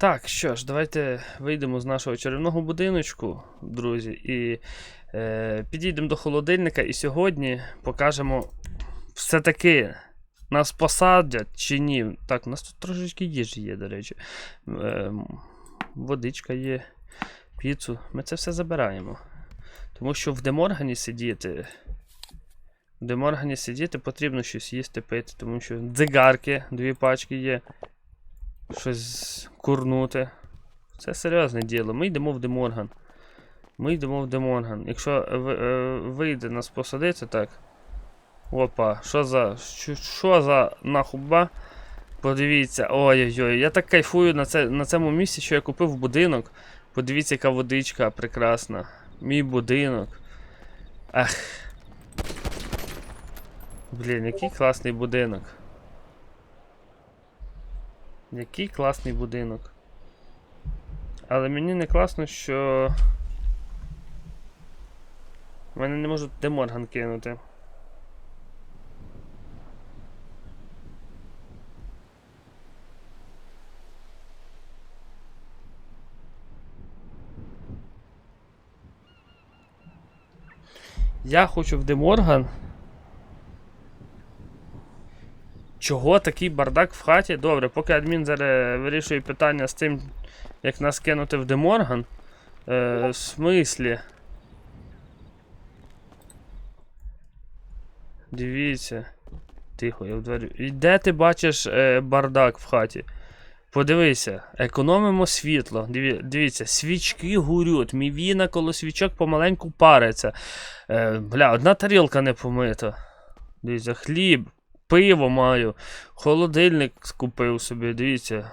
Так, що ж, давайте вийдемо з нашого чарівного будиночку, друзі, і е, підійдемо до холодильника і сьогодні покажемо все-таки нас посадять чи ні. Так, у нас тут трошечки їжі є, до речі. Е, водичка є, піцу. Ми це все забираємо. Тому що в Деморгані сидіти. В Деморгані сидіти потрібно щось їсти, пити, тому що дзигарки, дві пачки є щось курнути. Це серйозне діло. Ми йдемо в Деморган. Ми йдемо в Деморган. Якщо е, вийде нас посадити, так. Опа, що за. Що за нахуба? Подивіться. Ой-ой-ой, я так кайфую на, це, на цьому місці, що я купив будинок. Подивіться, яка водичка прекрасна. Мій будинок. Ах. Блін, який класний будинок. Який класний будинок. Але мені не класно, що. Мене не можуть деморган кинути. Я хочу в Деморган. Чого такий бардак в хаті? Добре, поки адмін зараз вирішує питання з тим, як нас кинути в Деморган. Е, в смислі? Дивіться. Тихо, я в двері. Де ти бачиш е, бардак в хаті? Подивися, економимо світло. Диві, дивіться, свічки горють, мівіна коло свічок помаленьку париться. Е, бля, одна тарілка не помита. Дивіться, хліб, пиво маю, холодильник купив собі, дивіться.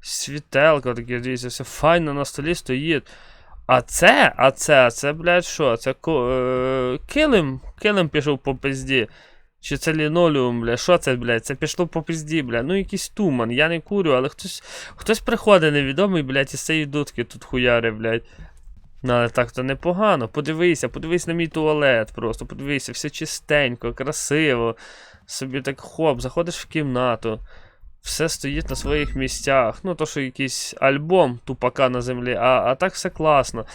Світелка таке, дивіться, все файно на столі стоїть. А це, а це, це, блядь, що? Це е, килим, килим пішов по пизді. Чи це лінолеум, бля, що це, блядь? Це пішло по пизді, бля. Ну якийсь туман, я не курю, але хтось, хтось приходить невідомий, блядь, із цієї дудки тут хуяри, блядь. Ну, але так то непогано. Подивися, подивись на мій туалет просто, подивися, все чистенько, красиво. Собі так хоп, заходиш в кімнату. Все стоїть на своїх місцях. Ну, то, що якийсь альбом тупака на землі, а, а так все класно.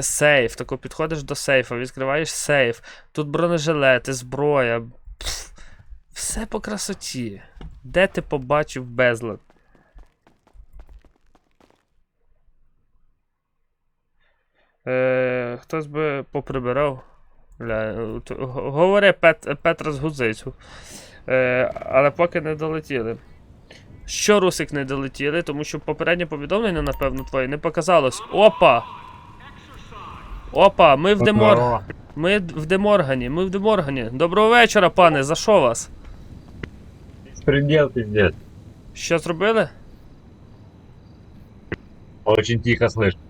Сейф, тако підходиш до сейфа, відкриваєш сейф. Тут бронежилети, зброя. Пф, все по красоті. Де ти побачив безлад? Е, хтось би поприбирав. Бля, говори Пет, Петра з Гузицю. Е, але поки не долетіли. Що Русик не долетіли, тому що попереднє повідомлення, напевно, твоє не показалось. Опа! Опа, ми в Демор... Ми в Деморгані, ми в Деморгані. Доброго вечора, пане, за що вас? Беспредел пиздец. Що зробили? Очень тихо слышно.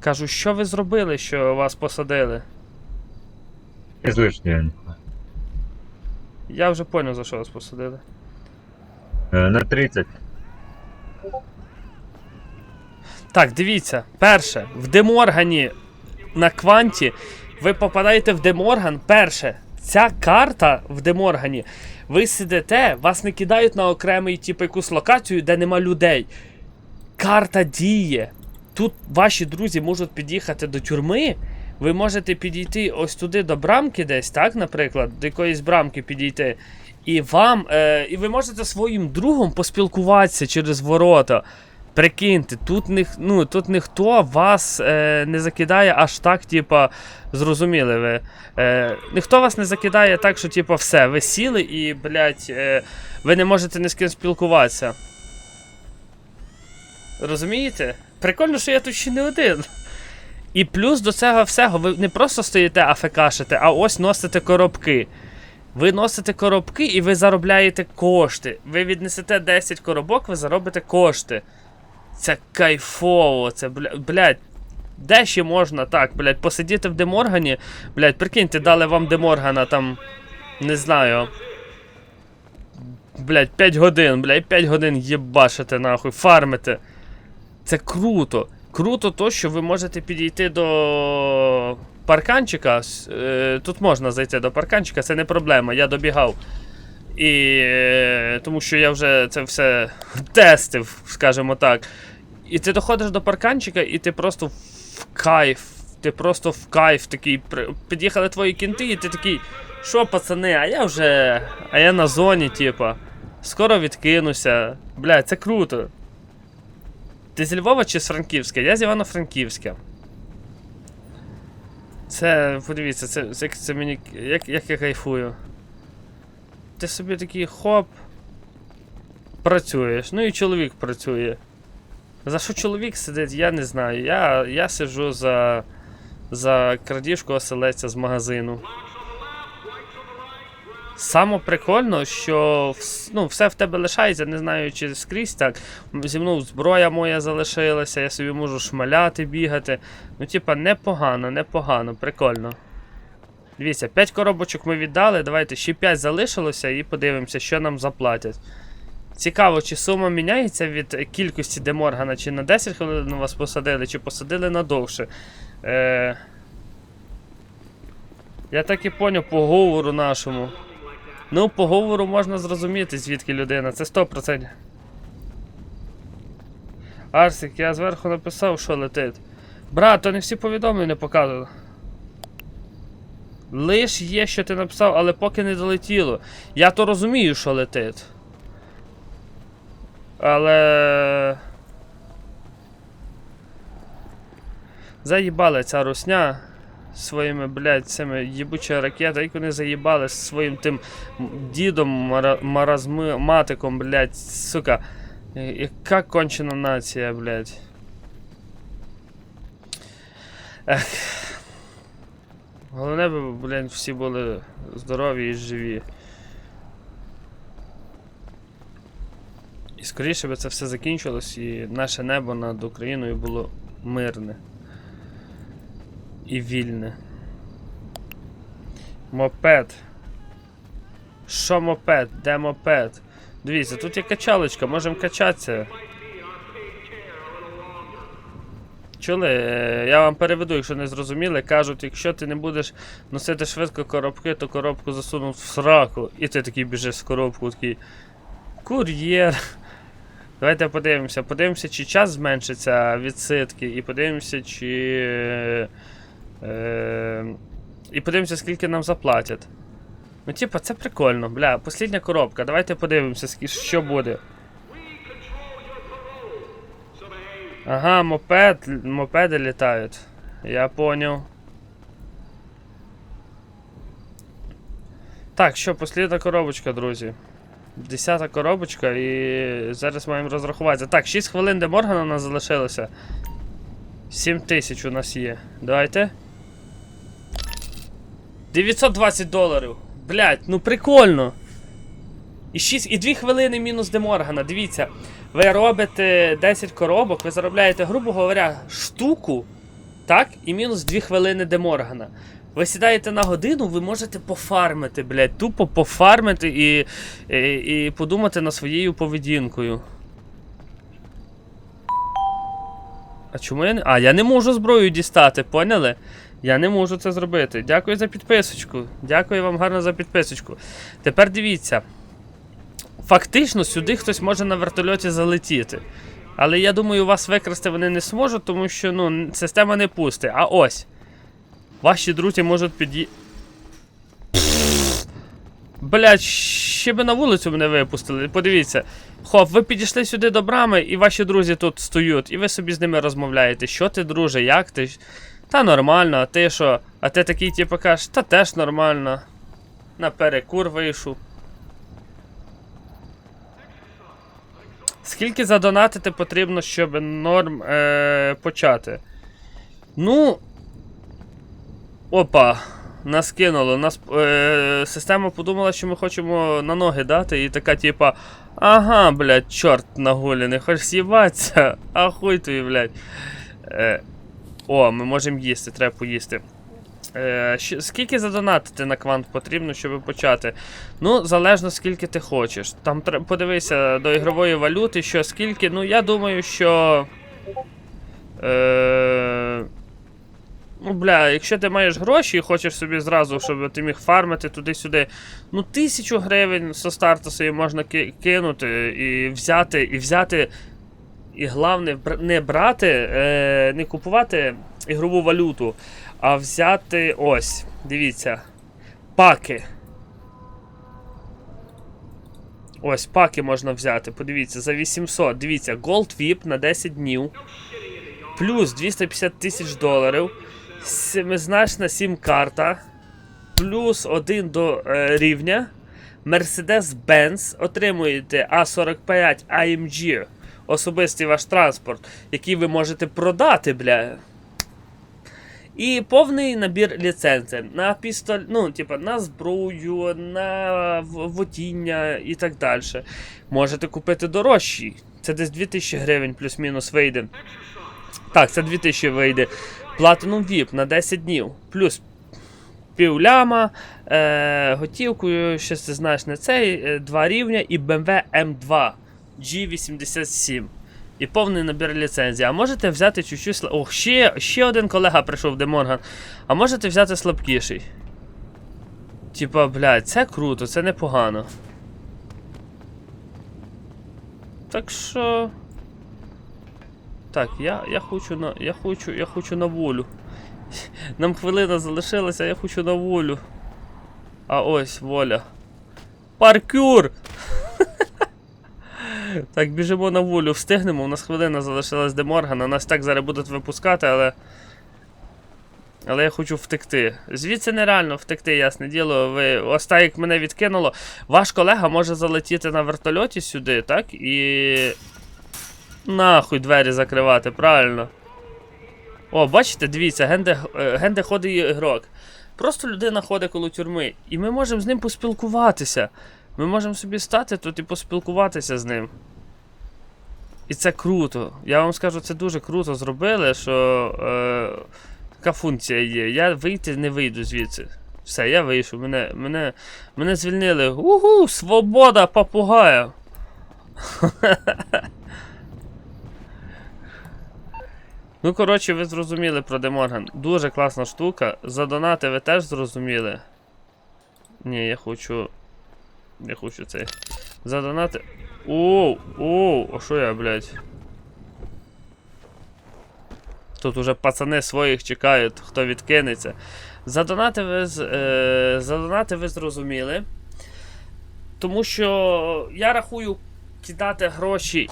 Кажу, що ви зробили, що вас посадили? Слышно я. Я вже поняв, за що вас посадили. Э, На 30. Так, дивіться, перше, в Деморгані на кванті ви попадаєте в Деморган. Перше, ця карта в Деморгані. Ви сидите, вас не кидають на окремий, типу, якусь локацію, де нема людей. Карта діє. Тут ваші друзі можуть під'їхати до тюрми. Ви можете підійти ось туди до брамки десь, так, наприклад, до якоїсь брамки підійти. І вам, е, і ви можете своїм другом поспілкуватися через ворота. Прикиньте, тут, ніх, ну, тут ніхто вас е, не закидає аж так, типа, зрозуміли ви. Е, ніхто вас не закидає так, що, типа, все, ви сіли і, блядь, е, ви не можете ні з ким спілкуватися. Розумієте? Прикольно, що я тут ще не один. І плюс до цього всього, ви не просто стоїте афекашите, а ось носите коробки. Ви носите коробки і ви заробляєте кошти. Ви віднесете 10 коробок, ви заробите кошти. Це кайфово, це, блядь. Де ще можна так, блядь, посидіти в Деморгані? Блядь, прикиньте, дали вам Деморгана там. Не знаю. Блядь, 5 годин, блядь, 5 годин єбашите нахуй, фармите. Це круто. Круто то, що ви можете підійти до парканчика. Е, Тут можна зайти до парканчика, це не проблема, я добігав. І е, тому що я вже це все тестив, скажімо так. І ти доходиш до парканчика, і ти просто в кайф. Ти просто в кайф такий. Під'їхали твої кінти, і ти такий. Що, пацани, а я вже. А я на зоні, типа. Скоро відкинуся. Бля, це круто. Ти зі Львова чи з Франківська? Я з Івано-Франківська. Це, подивіться, це, це, це мені. Як, як я кайфую. Ти собі такий хоп. Працюєш. Ну і чоловік працює. За що чоловік сидить, я не знаю. Я, я сиджу за. За крадіжку оселеця з магазину. Саме прикольно, що ну, все в тебе лишається, не знаю, чи скрізь так. Зі мною зброя моя залишилася, я собі можу шмаляти, бігати. Ну, типа, непогано, непогано, прикольно. Дивіться, 5 коробочок ми віддали, давайте ще 5 залишилося і подивимося, що нам заплатять. Цікаво, чи сума міняється від кількості Деморгана, чи на 10 хвилин вас посадили, чи посадили надовше. Е... Я так і поняв по говору нашому. Ну, по говору можна зрозуміти, звідки людина, це 100%. Арсик, я зверху написав, що летить. Брат, то не всі повідомлення показували. Лиш є, що ти написав, але поки не долетіло. Я то розумію, що летить. Але. Заїбала ця русня своїми, блядь, цими їбучими ракетами, як вони заїбали з своїм тим дідом мара, маразматиком, блядь, сука. Яка кончена нація, блядь. Ех. Головне би, блядь, всі були здорові і живі. І скоріше би це все закінчилось, і наше небо над Україною було мирне. І вільне. Мопед. Що мопед? Де мопед? Дивіться, тут є качалочка, можемо качатися. Чули, Е, я вам переведу, якщо не зрозуміли, кажуть, якщо ти не будеш носити швидко коробки, то коробку засунуть в сраку. І ти такий біжиш з коробку, такий. Кур'єр. Давайте подивимося. Подивимося, чи час зменшиться від ситки, і подивимося, чи. Е, і подивимося, скільки нам заплатять. Ну, типа, це прикольно, бля, послідня коробка. Давайте подивимося, що буде. Ага, мопед, мопеди літають. Я понял. Так, що, послідна коробочка, друзі. Десята коробочка і зараз маємо розрахуватися. Так, 6 хвилин де Моргана у нас залишилося. 7 тисяч у нас є. Давайте. 920 доларів. Блять, ну прикольно. І 6, і 2 хвилини мінус Деморгана. Дивіться, ви робите 10 коробок, ви заробляєте, грубо говоря, штуку, так? І мінус 2 хвилини Деморгана. Ви сідаєте на годину, ви можете пофармити, блядь, тупо пофармити і, і, і подумати над своєю поведінкою. А чому я не. А, я не можу зброю дістати, поняли? Я не можу це зробити. Дякую за підписочку. Дякую вам гарно за підписочку. Тепер дивіться. Фактично, сюди хтось може на вертольоті залетіти. Але я думаю, вас викрасти вони не зможуть, тому що ну, система не пусте. А ось. Ваші друзі можуть під'ї. Блять, ще би на вулицю мене випустили. Подивіться. Хоп, ви підійшли сюди до брами, і ваші друзі тут стоять, і ви собі з ними розмовляєте. Що ти, друже, як ти? Та нормально, а ти що? А ти такий, типу, кажеш, та теж нормально. На перекур вийшов. Скільки задонатити потрібно, щоб норм е, почати? Ну. Опа. Нас кинуло. Нас, е, система подумала, що ми хочемо на ноги дати, і така, типа. Ага, блядь, чорт на гулі, не хочеш з'їбатися? Ахуй тобі, блядь. Е, о, ми можемо їсти, треба поїсти. Е, скільки задонатити на квант потрібно, щоб почати? Ну, залежно скільки ти хочеш. Там тре- подивися до ігрової валюти, що скільки. Ну, я думаю, що. Е, Ну, бля, якщо ти маєш гроші і хочеш собі зразу, щоб ти міг фармити туди-сюди, ну тисячу гривень со старту собі можна кинути і взяти, і взяти. І головне, не брати, е, не купувати ігрову валюту, а взяти ось, дивіться, паки. Ось, паки можна взяти. Подивіться, за 800. Дивіться, Gold VIP на 10 днів. Плюс 250 тисяч доларів. Семизначна сім-карта. Плюс 1 до е, рівня. Mercedes-Benz. Отримуєте А45 AMG. Особистий ваш транспорт, який ви можете продати, бля. І повний набір ліцензій на пістоль, ну, типа, на зброю, на водіння і так далі. Можете купити дорожчі. Це десь 2000 гривень плюс-мінус вийде. Так, це 2000 вийде. Platinum VIP на 10 днів. Плюс півляма, е, готівкою, щось ти знаєш не цей, е, два рівня і BMW M2 G87. І повний набір ліцензій. А можете взяти чуть-чуть. Ох, ще, ще один колега прийшов Деморган. А можете взяти слабкіший. Типа, блядь, це круто, це непогано. Так що. Так, я, я хочу на. Я хочу, я хочу на волю. Нам хвилина залишилася, я хочу на волю. А ось воля. Паркюр! Так, біжимо на волю, встигнемо. У нас хвилина залишилась де Моргана. Нас так зараз будуть випускати, але. Але я хочу втекти. Звідси нереально втекти, ясне діло. Ви ось так як мене відкинуло. Ваш колега може залетіти на вертольоті сюди, так? І. Нахуй двері закривати, правильно. О, бачите, дивіться, генде, е, генде ходить ігрок. Просто людина ходить коло тюрми, і ми можемо з ним поспілкуватися. Ми можемо собі стати тут і поспілкуватися з ним. І це круто. Я вам скажу, це дуже круто зробили, що е, така функція є. Я вийти не вийду звідси. Все, я вийшов. Мене, мене, мене звільнили. Угу, свобода попугая. Ну, коротше, ви зрозуміли про Деморган. Дуже класна штука. Задонати ви теж зрозуміли. Ні, я хочу. Я хочу цей. Задонати. Оу, оу, а що я, блядь? Тут уже пацани своїх чекають, хто відкинеться. Задонати ви, е, задонати ви зрозуміли. Тому що я рахую кидати гроші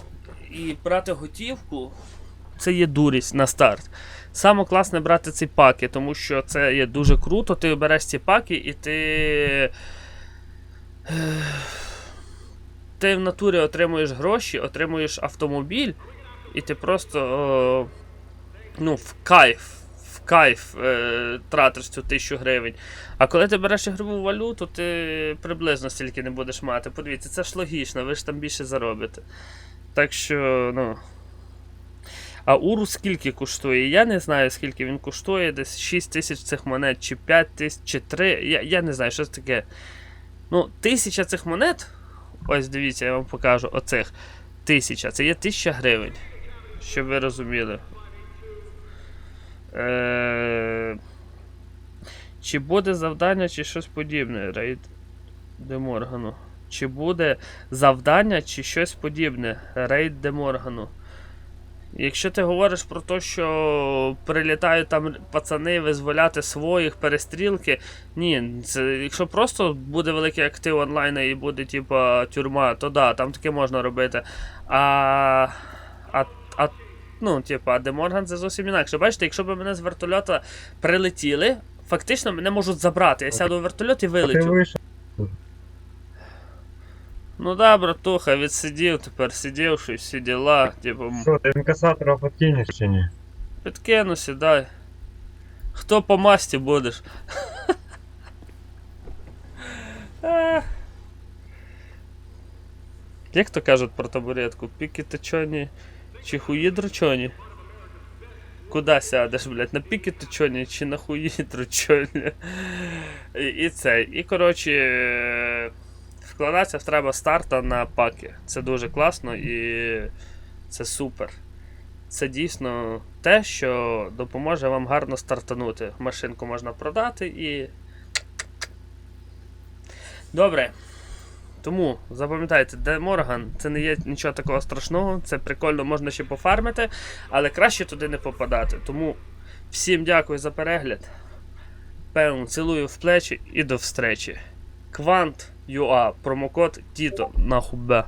і брати готівку. Це є дурість на старт. Саме класне брати ці паки, тому що це є дуже круто. Ти береш ці паки і ти. Ти в натурі отримуєш гроші, отримуєш автомобіль, і ти просто о, ну, в кайф. В кайф е, тратиш цю тисячу гривень. А коли ти береш ігрову валюту, ти приблизно стільки не будеш мати. Подивіться, це ж логічно, ви ж там більше заробите. Так що, ну. А Урус скільки коштує? Я не знаю, скільки він коштує, десь 6 тисяч цих монет, чи 5 тисяч, чи 3. Я, я не знаю, що це таке. Ну, тисяча цих монет. Ось дивіться, я вам покажу оцих. Тисяча. Це є тисяча гривень. Щоб ви розуміли. Е... Чи буде завдання, чи щось подібне? Рейд Деморгану. Чи буде завдання, чи щось подібне? Рейд Деморгану. Якщо ти говориш про те, що прилітають там пацани визволяти своїх перестрілки, ні, це, якщо просто буде великий актив онлайн і буде типа тюрма, то да, там таке можна робити. А. А, а ну, типа, Деморган це зовсім інакше. Бачите, якщо б мене з вертольота прилетіли, фактично мене можуть забрати. Я сяду в вертольот і вийшов. Ну да, братуха, відсидів тепер, сидів щось, всі діла, типу. Що, ти інкасатора подкинеш чи ні? Підкину, сідай. Хто по масті будеш? Як то кажуть про табуретку? Піки точоні чи хуї дрочоні? Куда сядеш, блядь? На піки точоні чи на хуї дрочоні? І, і це. І коротше. Вкладатися треба старта на паки. Це дуже класно і це супер. це дійсно те, що допоможе вам гарно стартанути. Машинку можна продати і. Добре. Тому запам'ятайте, де Морган, це не є нічого такого страшного, це прикольно, можна ще пофармити, але краще туди не попадати. Тому всім дякую за перегляд. Певно, цілую в плечі і до встречі. Квант UA, промокод Тіто на хубе.